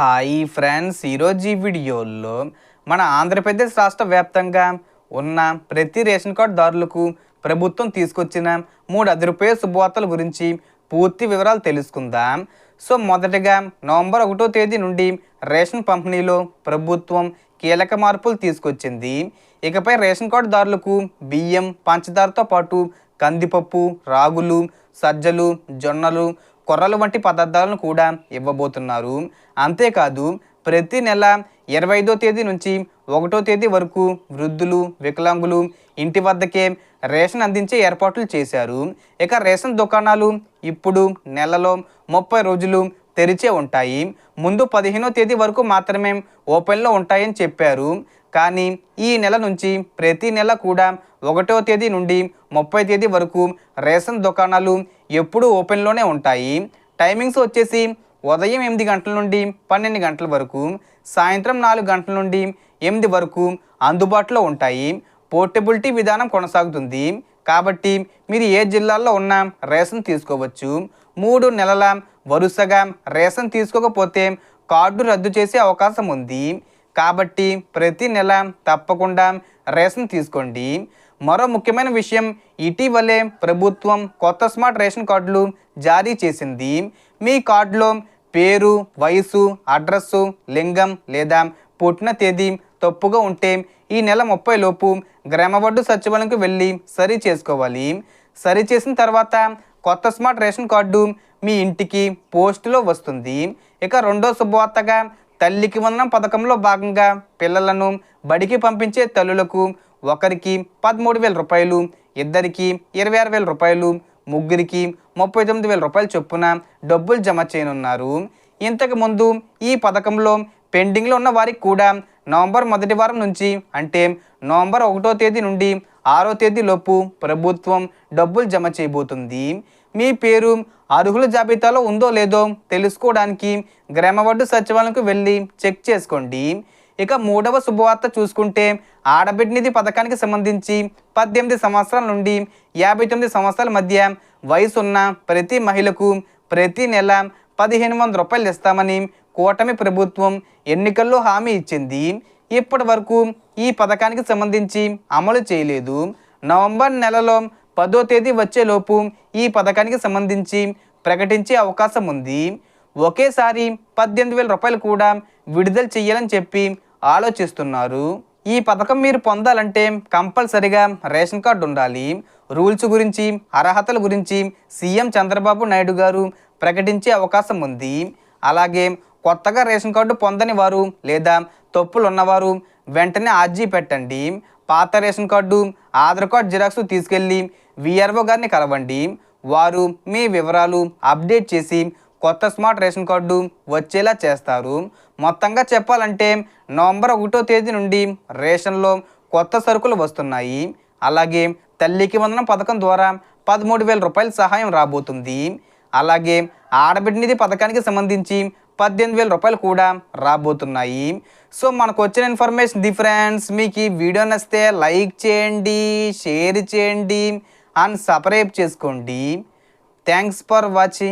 Hi friends. ఈరోజు ఈ వీడియోలో మన ఆంధ్రప్రదేశ్ రాష్ట్ర వ్యాప్తంగా ఉన్న ప్రతి రేషన్ కార్డు దారులకు ప్రభుత్వం తీసుకొచ్చిన మూడు అదిరిపోయే శుభవార్తల గురించి పూర్తి వివరాలు తెలుసుకుందాం. సో మొదటగా నవంబర్ ఒకటో తేదీ నుండి రేషన్ పంపిణీలో ప్రభుత్వం కీలక మార్పులు తీసుకొచ్చింది. ఇకపై రేషన్ కార్డు దారులకు బియ్యం పంచదారతో పాటు కందిపప్పు రాగులు సజ్జలు జొన్నలు కొర్రలు వంటి పదార్థాలను కూడా ఇవ్వబోతున్నారు. అంతేకాదు ప్రతి నెల ఇరవై ఐదో తేదీ నుంచి ఒకటో తేదీ వరకు వృద్ధులు వికలాంగులు ఇంటి వద్దకే రేషన్ అందించే ఏర్పాట్లు చేశారు. ఇక రేషన్ దుకాణాలు ఇప్పుడు నెలలో ముప్పై రోజులు తెరిచే ఉంటాయి. ముందు పదిహేనో తేదీ వరకు మాత్రమే ఓపెన్లో ఉంటాయని చెప్పారు. కానీ ఈ నెల నుంచి ప్రతి నెల కూడా ఒకటో తేదీ నుండి ముప్పై తేదీ వరకు రేషన్ దుకాణాలు ఎప్పుడూ ఓపెన్లోనే ఉంటాయి. టైమింగ్స్ వచ్చేసి ఉదయం ఎనిమిది గంటల నుండి పన్నెండు గంటల వరకు సాయంత్రం నాలుగు గంటల నుండి ఎనిమిది వరకు అందుబాటులో ఉంటాయి. పోర్టబిలిటీ విధానం కొనసాగుతుంది. కాబట్టి మీరు ఏ జిల్లాల్లో ఉన్న రేషన్ తీసుకోవచ్చు. మూడు నెలల వరుసగా రేషన్ తీసుకోకపోతే కార్డు రద్దు చేసే అవకాశం ఉంది. కాబట్టి ప్రతి నెల తప్పకుండా రేషన్ తీసుకోండి. మరో ముఖ్యమైన విషయం ఇటీవలే ప్రభుత్వం కొత్త స్మార్ట్ రేషన్ కార్డులు జారీ చేసింది. మీ కార్డులో పేరు వయసు అడ్రస్సు లింగం లేదా పుట్టిన తేదీ తప్పుగా ఉంటే ఈ నెల ముప్పై లోపు గ్రామబడ్డు సచివాలయంకి వెళ్ళి సరి చేసుకోవాలి. సరి చేసిన తర్వాత కొత్త స్మార్ట్ రేషన్ కార్డు మీ ఇంటికి పోస్టులో వస్తుంది. ఇక రెండో శుభవార్తగా తల్లికి వందనం పథకంలో భాగంగా పిల్లలను బడికి పంపించే తల్లులకు ఒకరికి పదమూడు వేల రూపాయలు ఇద్దరికి ఇరవై ఆరు వేల రూపాయలు ముగ్గురికి ముప్పై తొమ్మిది వేల రూపాయలు చొప్పున డబ్బులు జమ చేయనున్నారు. ఇంతకుముందు ఈ పథకంలో పెండింగ్లో ఉన్న వారికి కూడా నవంబర్ మొదటి వారం నుంచి అంటే నవంబర్ ఒకటో తేదీ నుండి ఆరో తేదీలోపు ప్రభుత్వం డబ్బులు జమ చేయబోతుంది. మీ పేరు అర్హుల జాబితాలో ఉందో లేదో తెలుసుకోవడానికి గ్రామవడ్డు సచివాలయంకు వెళ్ళి చెక్ చేసుకోండి. ఇక మూడవ శుభవార్త చూసుకుంటే ఆడబిడ్డనిధి పథకానికి సంబంధించి పద్దెనిమిది సంవత్సరాల నుండి యాభై తొమ్మిది సంవత్సరాల మధ్య వయసున్న ప్రతి మహిళకు ప్రతి నెల పదిహేను వందల రూపాయలు ఇస్తామని కూటమి ప్రభుత్వం ఎన్నికల్లో హామీ ఇచ్చింది. ఇప్పటి వరకు ఈ పథకానికి సంబంధించి అమలు చేయలేదు. నవంబర్ నెలలో పదో తేదీ వచ్చేలోపు ఈ పథకానికి సంబంధించి ప్రకటించే అవకాశం ఉంది. ఒకేసారి పద్దెనిమిది వేల రూపాయలు కూడా విడుదల చేయాలని చెప్పి ఆలోచిస్తున్నారు. ఈ పథకం మీరు పొందాలంటే కంపల్సరిగా రేషన్ కార్డు ఉండాలి. రూల్స్ గురించి అర్హతల గురించి సీఎం చంద్రబాబు నాయుడు గారు ప్రకటించే అవకాశం ఉంది. అలాగే కొత్తగా రేషన్ కార్డు పొందని వారు లేదా తప్పులు ఉన్నవారు వెంటనే ఆర్జీ పెట్టండి. పాత ration card Aadhaar card Xerox తీసుకెళ్ళి విఆర్ఓ గారిని కలవండి. వారు మీ వివరాలు అప్డేట్ చేసి కొత్త స్మార్ట్ రేషన్ కార్డు వచ్చేలా చేస్తారు. మొత్తంగా చెప్పాలంటే నవంబర్ ఒకటో తేదీ నుండి రేషన్లో కొత్త సరుకులు వస్తున్నాయి. అలాగే తల్లికి వందనం పథకం ద్వారా పదమూడు వేల రూపాయల సహాయం రాబోతుంది. అలాగే ఆడబిడ్డ నిధి పథకానికి సంబంధించి పద్దెనిమిది వేల రూపాయలు కూడా రాబోతున్నాయి. సో మనకు వచ్చిన ఇన్ఫర్మేషన్ డిఫరెన్స్ మీకు ఈ వీడియో నచ్చితే లైక్ చేయండి షేర్ చేయండి అండ్ సబ్స్క్రైబ్ చేసుకోండి. Thanks for watching.